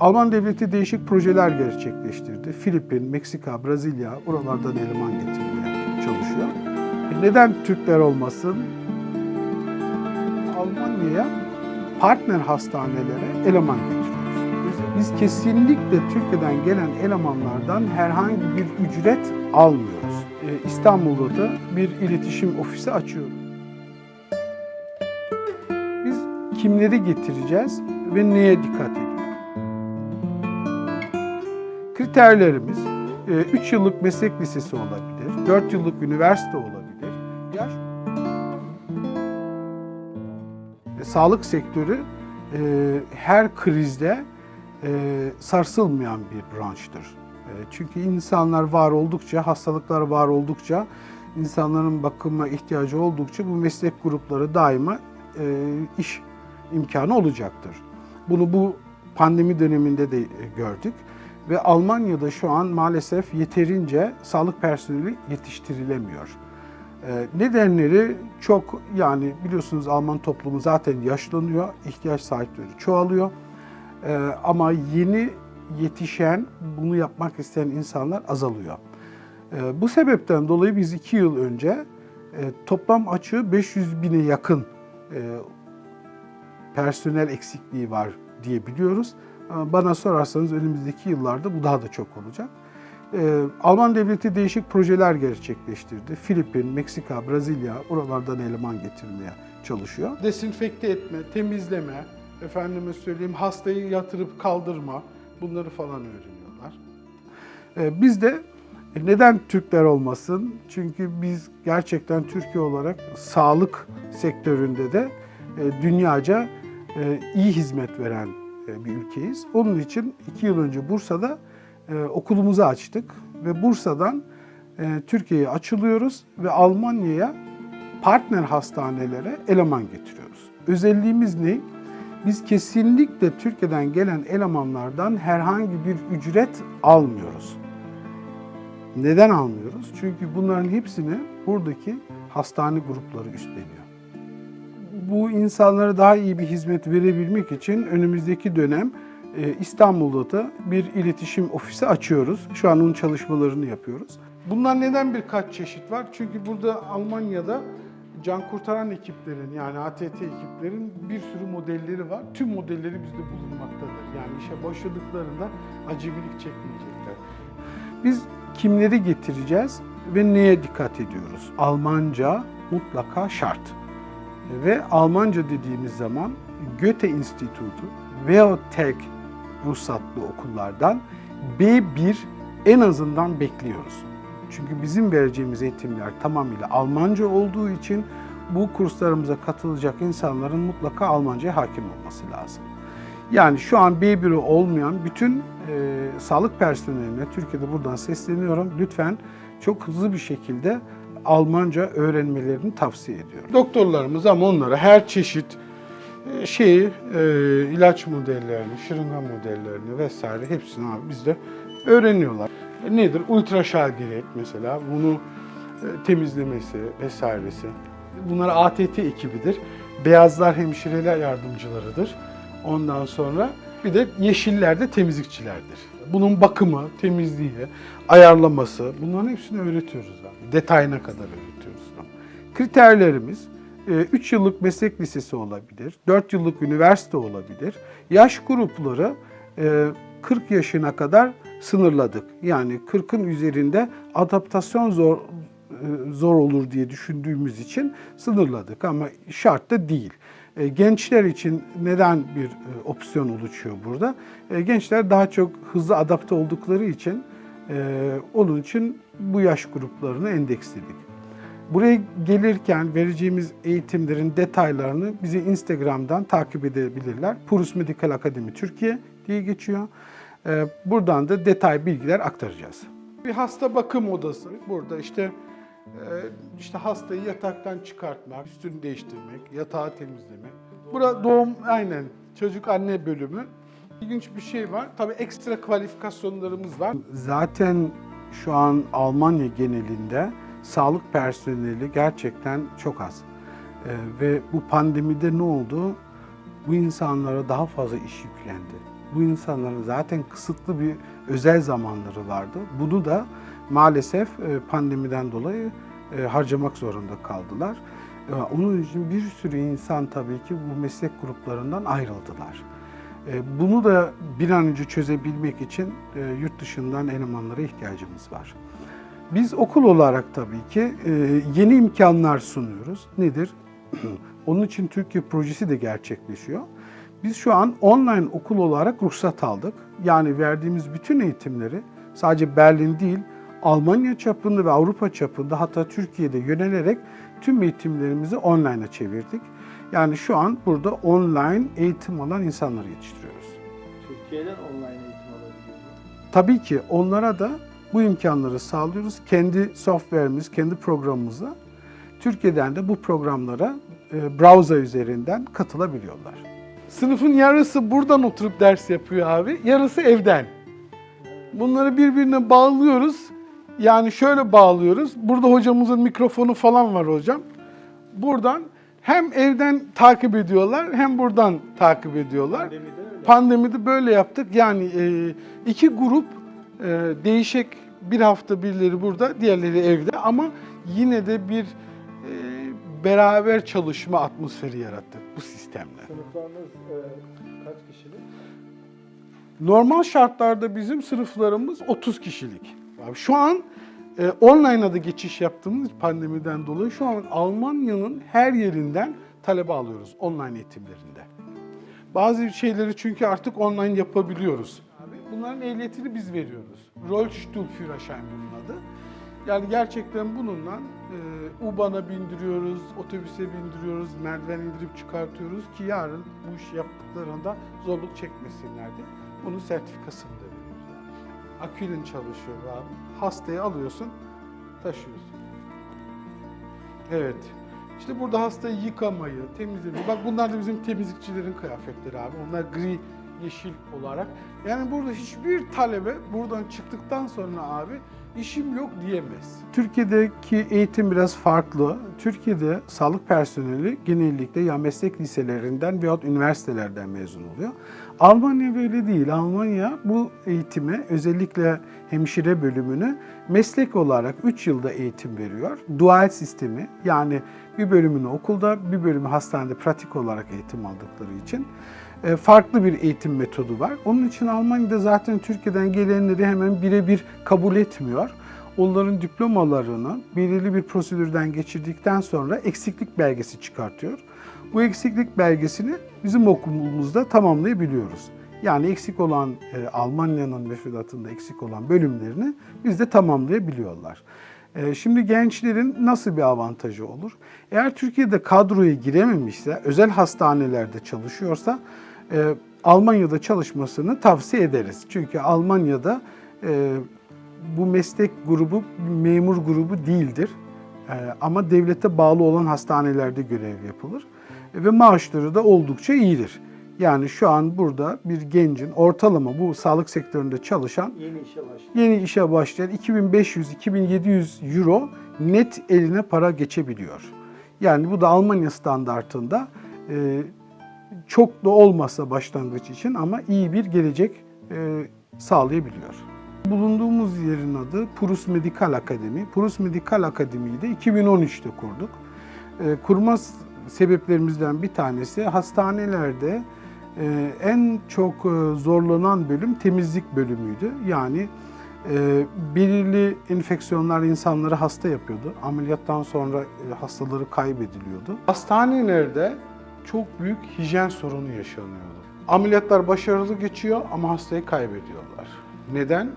Alman devleti değişik projeler gerçekleştirdi. Filipin, Meksika, Brezilya buralardan eleman getirmeye çalışıyor. E neden Türkler olmasın? Almanya'ya partner hastanelere eleman getiriyoruz. Biz, kesinlikle Türkiye'den gelen elemanlardan herhangi bir ücret almıyoruz. E, İstanbul'da da bir iletişim ofisi açıyoruz. Biz kimleri getireceğiz ve neye dikkat ediyoruz? Kriterlerimiz 3 yıllık meslek lisesi olabilir, 4 yıllık üniversite olabilir. Yaş E, Sağlık sektörü e, her krizde e, sarsılmayan bir branştır. E, çünkü insanlar var oldukça, hastalıklar var oldukça, insanların bakıma ihtiyacı oldukça bu meslek grupları daima e, iş imkanı olacaktır. Bunu bu pandemi döneminde de e, gördük ve Almanya'da şu an maalesef yeterince sağlık personeli yetiştirilemiyor. Ee, Nedenleri çok yani biliyorsunuz Alman toplumu zaten yaşlanıyor, ihtiyaç sahipleri çoğalıyor. Ee, Ama yeni yetişen, bunu yapmak isteyen insanlar azalıyor. Ee, Bu sebepten dolayı biz iki yıl önce e, toplam açığı 500 bine yakın e, personel eksikliği var diye biliyoruz. Bana sorarsanız önümüzdeki yıllarda bu daha da çok olacak. Ee, Alman devleti değişik projeler gerçekleştirdi. Filipin, Meksika, Brezilya oralardan eleman getirmeye çalışıyor. Desinfekte etme, temizleme, efendime söyleyeyim hastayı yatırıp kaldırma bunları falan öğreniyorlar. Ee, Biz de e, neden Türkler olmasın? Çünkü biz gerçekten Türkiye olarak sağlık sektöründe de e, dünyaca e, iyi hizmet veren bir ülkeyiz. Onun için iki yıl önce Bursa'da e, okulumuzu açtık ve Bursa'dan e, Türkiye'ye açılıyoruz ve Almanya'ya partner hastanelere eleman getiriyoruz. Özelliğimiz ne? Biz kesinlikle Türkiye'den gelen elemanlardan herhangi bir ücret almıyoruz. Neden almıyoruz? Çünkü bunların hepsini buradaki hastane grupları üstleniyor. Bu insanlara daha iyi bir hizmet verebilmek için önümüzdeki dönem e, İstanbul'da da bir iletişim ofisi açıyoruz. Şu an onun çalışmalarını yapıyoruz. Bunlar neden birkaç çeşit var? Çünkü burada Almanya'da can kurtaran ekiplerin yani ATT ekiplerin bir sürü modelleri var. Tüm modelleri bizde bulunmaktadır. Yani işe başladıklarında acemilik çekmeyecekler. Biz kimleri getireceğiz ve neye dikkat ediyoruz? Almanca mutlaka şart. Ve Almanca dediğimiz zaman Goethe İnstitütü veya TEG ruhsatlı okullardan B1 en azından bekliyoruz. Çünkü bizim vereceğimiz eğitimler tamamıyla Almanca olduğu için bu kurslarımıza katılacak insanların mutlaka Almanca'ya hakim olması lazım. Yani şu an B1'i olmayan bütün e, sağlık personeline Türkiye'de buradan sesleniyorum. Lütfen çok hızlı bir şekilde Almanca öğrenmelerini tavsiye ediyorum. Doktorlarımız ama onlara her çeşit e, şeyi, e, ilaç modellerini, şırınga modellerini vesaire hepsini abi bizde öğreniyorlar. E, nedir? Ultraşal direkt mesela bunu e, temizlemesi vesairesi. Bunlar ATT ekibidir. Beyazlar hemşireler yardımcılarıdır. Ondan sonra bir de yeşiller de temizlikçilerdir. Bunun bakımı, temizliği, ayarlaması bunların hepsini öğretiyoruz abi. Detayına kadar öğretiyoruz. Kriterlerimiz 3 yıllık meslek lisesi olabilir, 4 yıllık üniversite olabilir. Yaş grupları e, 40 yaşına kadar sınırladık. Yani 40'ın üzerinde adaptasyon zor e, zor olur diye düşündüğümüz için sınırladık ama şart da değil. E, Gençler için neden bir e, opsiyon oluşuyor burada? E, Gençler daha çok hızlı adapte oldukları için onun için bu yaş gruplarını endeksledik. Buraya gelirken vereceğimiz eğitimlerin detaylarını bizi Instagram'dan takip edebilirler. Purus Medical Akademi Türkiye diye geçiyor. Buradan da detay bilgiler aktaracağız. Bir hasta bakım odası. Burada işte işte hastayı yataktan çıkartmak, üstünü değiştirmek, yatağı temizlemek. Burada doğum aynen çocuk anne bölümü. İlginç bir şey var. Tabii ekstra kualifikasyonlarımız var. Zaten şu an Almanya genelinde sağlık personeli gerçekten çok az. Ee, ve bu pandemide ne oldu? Bu insanlara daha fazla iş yüklendi. Bu insanların zaten kısıtlı bir özel zamanları vardı. Bunu da maalesef e, pandemiden dolayı e, harcamak zorunda kaldılar. E, Onun için bir sürü insan tabii ki bu meslek gruplarından ayrıldılar. Bunu da bir an önce çözebilmek için yurt dışından elemanlara ihtiyacımız var. Biz okul olarak tabii ki yeni imkanlar sunuyoruz. Nedir? Onun için Türkiye projesi de gerçekleşiyor. Biz şu an online okul olarak ruhsat aldık. Yani verdiğimiz bütün eğitimleri sadece Berlin değil, Almanya çapında ve Avrupa çapında hatta Türkiye'de yönelerek tüm eğitimlerimizi online'a çevirdik. Yani şu an burada online eğitim alan insanları yetiştiriyoruz. Türkiye'den online eğitim alabiliyor mu? Tabii ki onlara da bu imkanları sağlıyoruz. Kendi software'imiz, kendi programımızla Türkiye'den de bu programlara e, browser üzerinden katılabiliyorlar. Sınıfın yarısı buradan oturup ders yapıyor abi, yarısı evden. Bunları birbirine bağlıyoruz. Yani şöyle bağlıyoruz. Burada hocamızın mikrofonu falan var hocam. Buradan hem evden takip ediyorlar hem buradan takip ediyorlar. Pandemide öyle. Pandemide böyle yaptık. Yani e, iki grup e, değişik bir hafta birileri burada, diğerleri evde ama yine de bir e, beraber çalışma atmosferi yarattık bu sistemle. Sınıflarınız kaç kişilik? Normal şartlarda bizim sınıflarımız 30 kişilik. Abi şu an e, online'a da geçiş yaptığımız pandemiden dolayı şu an Almanya'nın her yerinden talebe alıyoruz online eğitimlerinde. Bazı şeyleri çünkü artık online yapabiliyoruz. Abi bunların ehliyetini biz veriyoruz. Rollstuhlführerschein bunun adı. Yani gerçekten bununla e, U-Bahn'a bindiriyoruz, otobüse bindiriyoruz, merdiven indirip çıkartıyoruz ki yarın bu işi yaptıklarında zorluk çekmesinler diye. Bunun sertifikasını da. Akülün çalışıyor abi. Hastayı alıyorsun, taşıyorsun. Evet. İşte burada hastayı yıkamayı, temizlemeyi. Bak bunlar da bizim temizlikçilerin kıyafetleri abi. Onlar gri, yeşil olarak. Yani burada hiçbir talebe buradan çıktıktan sonra abi işim yok diyemez. Türkiye'deki eğitim biraz farklı. Türkiye'de sağlık personeli genellikle ya meslek liselerinden veyahut üniversitelerden mezun oluyor. Almanya böyle değil. Almanya bu eğitime özellikle hemşire bölümünü meslek olarak 3 yılda eğitim veriyor. Dual sistemi yani bir bölümünü okulda bir bölümü hastanede pratik olarak eğitim aldıkları için e, farklı bir eğitim metodu var. Onun için Almanya'da zaten Türkiye'den gelenleri hemen birebir kabul etmiyor. Onların diplomalarını belirli bir prosedürden geçirdikten sonra eksiklik belgesi çıkartıyor. Bu eksiklik belgesini bizim okulumuzda tamamlayabiliyoruz. Yani eksik olan e, Almanya'nın müfredatında eksik olan bölümlerini bizde tamamlayabiliyorlar. E, şimdi gençlerin nasıl bir avantajı olur? Eğer Türkiye'de kadroya girememişse, özel hastanelerde çalışıyorsa e, Almanya'da çalışmasını tavsiye ederiz. Çünkü Almanya'da e, bu meslek grubu memur grubu değildir. E, ama devlete bağlı olan hastanelerde görev yapılır. Ve maaşları da oldukça iyidir. Yani şu an burada bir gencin ortalama bu sağlık sektöründe çalışan Yeni işe yeni işe başlayan 2500-2700 euro net eline para geçebiliyor. Yani bu da Almanya standartında e, çok da olmasa başlangıç için ama iyi bir gelecek e, sağlayabiliyor. Bulunduğumuz yerin adı Prus Medical Akademi. Prus Medical Akademi'yi de 2013'te kurduk. E, kurma sebeplerimizden bir tanesi hastanelerde e, en çok e, zorlanan bölüm temizlik bölümüydü. Yani e, belirli enfeksiyonlar insanları hasta yapıyordu. Ameliyattan sonra e, hastaları kaybediliyordu. Hastanelerde çok büyük hijyen sorunu yaşanıyordu. Ameliyatlar başarılı geçiyor ama hastayı kaybediyorlar. Neden?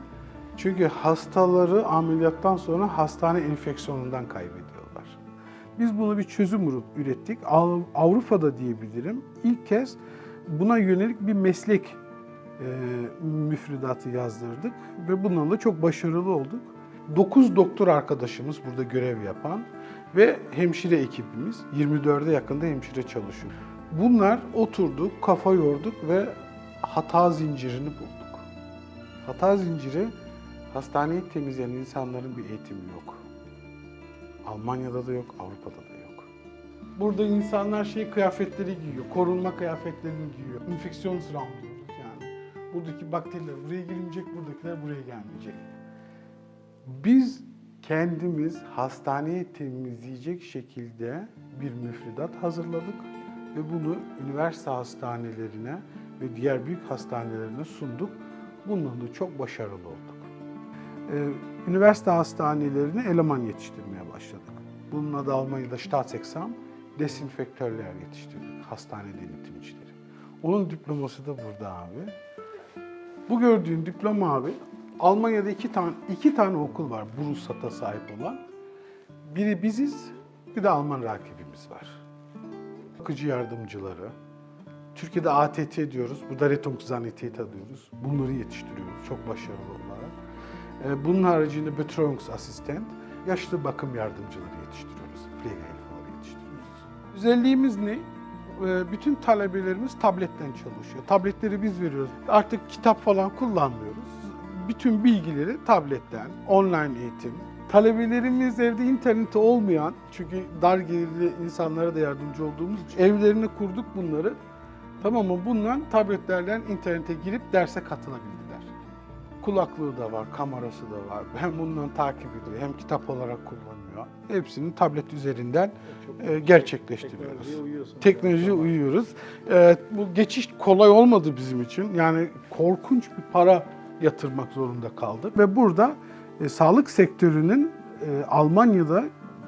Çünkü hastaları ameliyattan sonra hastane enfeksiyonundan kaybediyorlar. Biz bunu bir çözüm ürettik. Av- Avrupa'da diyebilirim. İlk kez buna yönelik bir meslek e, müfredatı yazdırdık ve bundan da çok başarılı olduk. 9 doktor arkadaşımız burada görev yapan ve hemşire ekibimiz 24'e yakında hemşire çalışıyor. Bunlar oturduk, kafa yorduk ve hata zincirini bulduk. Hata zinciri hastaneyi temizleyen insanların bir eğitimi yok. Almanya'da da yok, Avrupa'da da yok. Burada insanlar şey kıyafetleri giyiyor, korunma kıyafetlerini giyiyor. Infeksiyonsraum diyoruz yani. Buradaki bakteriler buraya gelmeyecek, buradakiler buraya gelmeyecek. Biz kendimiz hastaneyi temizleyecek şekilde bir müfredat hazırladık ve bunu üniversite hastanelerine ve diğer büyük hastanelerine sunduk. Bundan da çok başarılı olduk. Ee, üniversite hastanelerine eleman yetiştirmeye başladık. Bunun adı Almanya'da Staatsexamen, desinfektörler yetiştirdik, hastane denetimcileri. Onun diploması da burada abi. Bu gördüğün diploma abi, Almanya'da iki tane iki tane okul var Brusat'a sahip olan. Biri biziz, bir de Alman rakibimiz var. Bakıcı yardımcıları, Türkiye'de ATT diyoruz, burada Rettungssanitäter diyoruz. Bunları yetiştiriyoruz çok başarılı olarak. Ee, Bunun haricinde Betreuungsassistent, yaşlı bakım yardımcıları yetiştiriyoruz. Pflegehelfer'ları yetiştiriyoruz. Özelliğimiz ne? Ee, Bütün talebelerimiz tabletten çalışıyor. Tabletleri biz veriyoruz. Artık kitap falan kullanmıyoruz. Bütün bilgileri tabletten, online eğitim. Talebelerimiz evde interneti olmayan, çünkü dar gelirli insanlara da yardımcı olduğumuz için evlerine kurduk bunları. Tamam mı? Bundan tabletlerden internete girip derse katılabildiler. Kulaklığı da var, kamerası da var. Hem bundan takip ediyor, hem kitap olarak kullanıyor. Hepsini tablet üzerinden e, gerçekleştiriyoruz. teknolojiye. Teknolojiye uyuyoruz. Ee, bu geçiş kolay olmadı bizim için. Yani korkunç bir para yatırmak zorunda kaldık. Ve burada e, sağlık sektörünün e, Almanya'da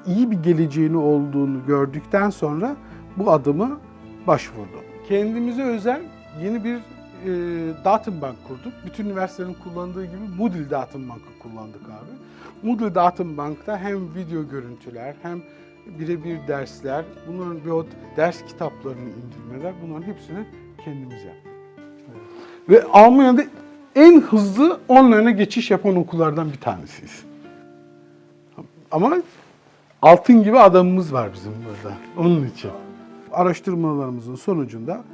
iyi bir geleceğini olduğunu gördükten sonra bu adımı başvurdum. Kendimize özel yeni bir e, Datenbank kurduk. Bütün üniversitelerin kullandığı gibi Moodle Datenbank'ı kullandık abi. Moodle Datenbank'ta hem video görüntüler hem birebir dersler, bunların bir o ders kitaplarını indirmeler, bunların hepsini kendimiz yaptık. Ve Almanya'da en hızlı online'a geçiş yapan okullardan bir tanesiyiz. Ama altın gibi adamımız var bizim burada. Onun için. Araştırmalarımızın sonucunda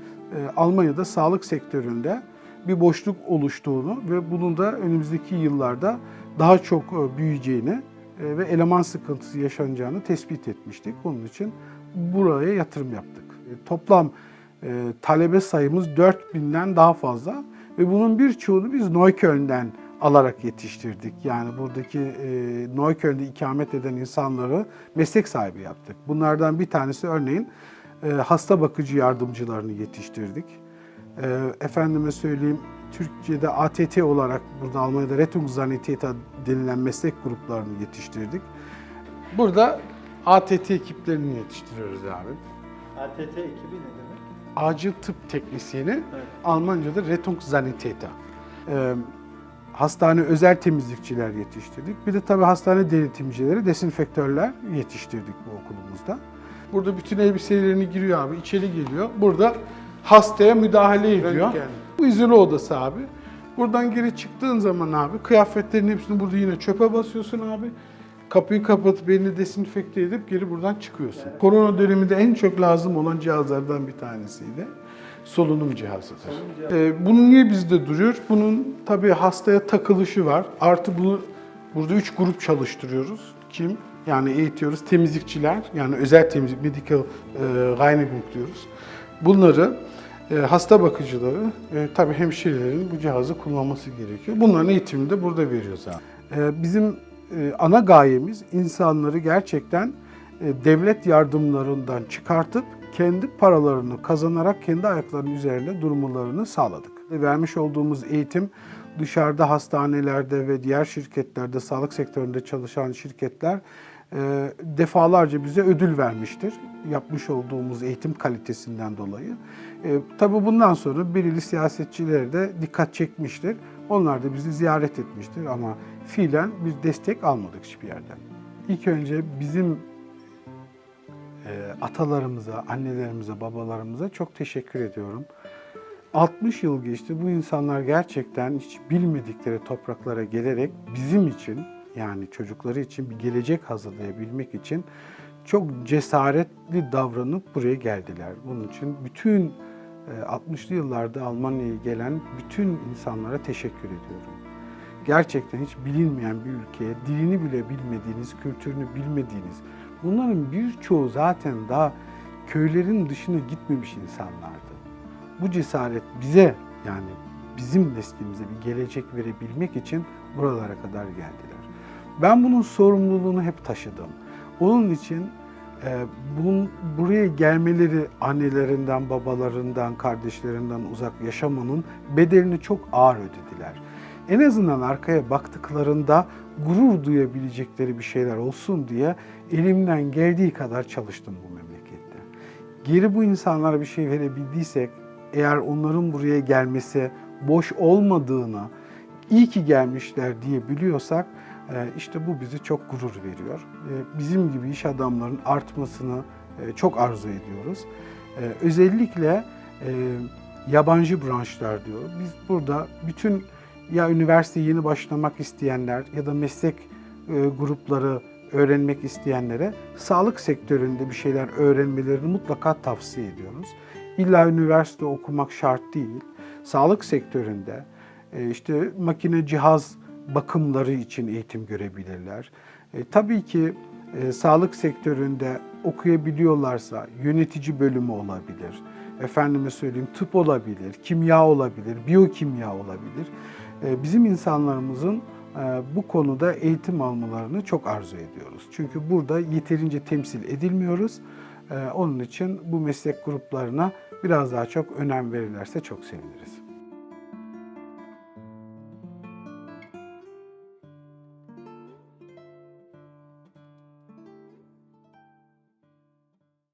Almanya'da sağlık sektöründe bir boşluk oluştuğunu ve bunun da önümüzdeki yıllarda daha çok e, büyüyeceğini e, ve eleman sıkıntısı yaşanacağını tespit etmiştik. Onun için buraya yatırım yaptık. E, Toplam e, talebe sayımız 4000'den daha fazla ve bunun birçoğunu biz Neukölln'den alarak yetiştirdik. Yani buradaki e, Neukölln'de ikamet eden insanları meslek sahibi yaptık. Bunlardan bir tanesi örneğin e, hasta bakıcı yardımcılarını yetiştirdik. E, efendime söyleyeyim Türkiye'de ATT olarak burada Almanya'da Rettungssanitäter denilen meslek gruplarını yetiştirdik. Burada ATT ekiplerini yetiştiriyoruz abi. ATT ekibi ne demek? Acil tıp teknisyeni Evet. Almanca'da Rettungssanitäter. Ee, hastane özel temizlikçiler yetiştirdik. Bir de tabii hastane denetimcileri, desinfektörler yetiştirdik bu okulumuzda. Burada bütün elbiselerini giriyor abi, içeri geliyor. Burada hastaya müdahale ediyor. Röntgen. Bu izole odası abi. Buradan geri çıktığın zaman abi kıyafetlerin hepsini burada yine çöpe basıyorsun abi. Kapıyı kapatıp elini desinfekte edip geri buradan çıkıyorsun. Korona döneminde en çok lazım olan cihazlardan bir tanesiydi. Solunum cihazıdır. Solunum cihazı. Ee, bunun niye bizde duruyor? Bunun tabii hastaya takılışı var. Artı bunu burada üç grup çalıştırıyoruz. Kim? Yani eğitiyoruz. Temizlikçiler, yani özel temizlik, medical e, Reinigung diyoruz. Bunları e, hasta bakıcıları, e, tabii hemşirelerin bu cihazı kullanması gerekiyor. Bunların eğitimini de burada veriyoruz abi. E, bizim e, ana gayemiz insanları gerçekten e, devlet yardımlarından çıkartıp kendi paralarını kazanarak kendi ayaklarının üzerinde durmalarını sağladık. Vermiş olduğumuz eğitim dışarıda hastanelerde ve diğer şirketlerde, sağlık sektöründe çalışan şirketler defalarca bize ödül vermiştir. Yapmış olduğumuz eğitim kalitesinden dolayı. E, tabii bundan sonra belirli siyasetçiler de dikkat çekmiştir. Onlar da bizi ziyaret etmiştir ama fiilen bir destek almadık hiçbir yerden. İlk önce bizim e, atalarımıza, annelerimize, babalarımıza çok teşekkür ediyorum. 60 yıl geçti. Bu insanlar gerçekten hiç bilmedikleri topraklara gelerek bizim için yani çocukları için bir gelecek hazırlayabilmek için çok cesaretli davranıp buraya geldiler. Bunun için bütün e, 60'lı yıllarda Almanya'ya gelen bütün insanlara teşekkür ediyorum. Gerçekten hiç bilinmeyen bir ülkeye, dilini bile bilmediğiniz, kültürünü bilmediğiniz, bunların birçoğu zaten daha köylerin dışına gitmemiş insanlardı. Bu cesaret bize yani bizim neslimize bir gelecek verebilmek için buralara kadar geldiler. Ben bunun sorumluluğunu hep taşıdım. Onun için e, bunun buraya gelmeleri annelerinden, babalarından, kardeşlerinden uzak yaşamanın bedelini çok ağır ödediler. En azından arkaya baktıklarında gurur duyabilecekleri bir şeyler olsun diye elimden geldiği kadar çalıştım bu memlekette. Geri bu insanlara bir şey verebildiysek, eğer onların buraya gelmesi boş olmadığını, iyi ki gelmişler diye biliyorsak, işte bu bizi çok gurur veriyor. E, Bizim gibi iş adamlarının artmasını e, çok arzu ediyoruz. E, Özellikle e, yabancı branşlar diyor. Biz burada bütün ya üniversiteye yeni başlamak isteyenler ya da meslek e, grupları öğrenmek isteyenlere sağlık sektöründe bir şeyler öğrenmelerini mutlaka tavsiye ediyoruz. İlla üniversite okumak şart değil. Sağlık sektöründe işte makine cihaz bakımları için eğitim görebilirler. E, tabii ki e, sağlık sektöründe okuyabiliyorlarsa yönetici bölümü olabilir. Efendime söyleyeyim tıp olabilir, kimya olabilir, biyokimya olabilir. E, bizim insanlarımızın e, bu konuda eğitim almalarını çok arzu ediyoruz. Çünkü burada yeterince temsil edilmiyoruz. E, Onun için bu meslek gruplarına biraz daha çok önem verirlerse çok seviniriz.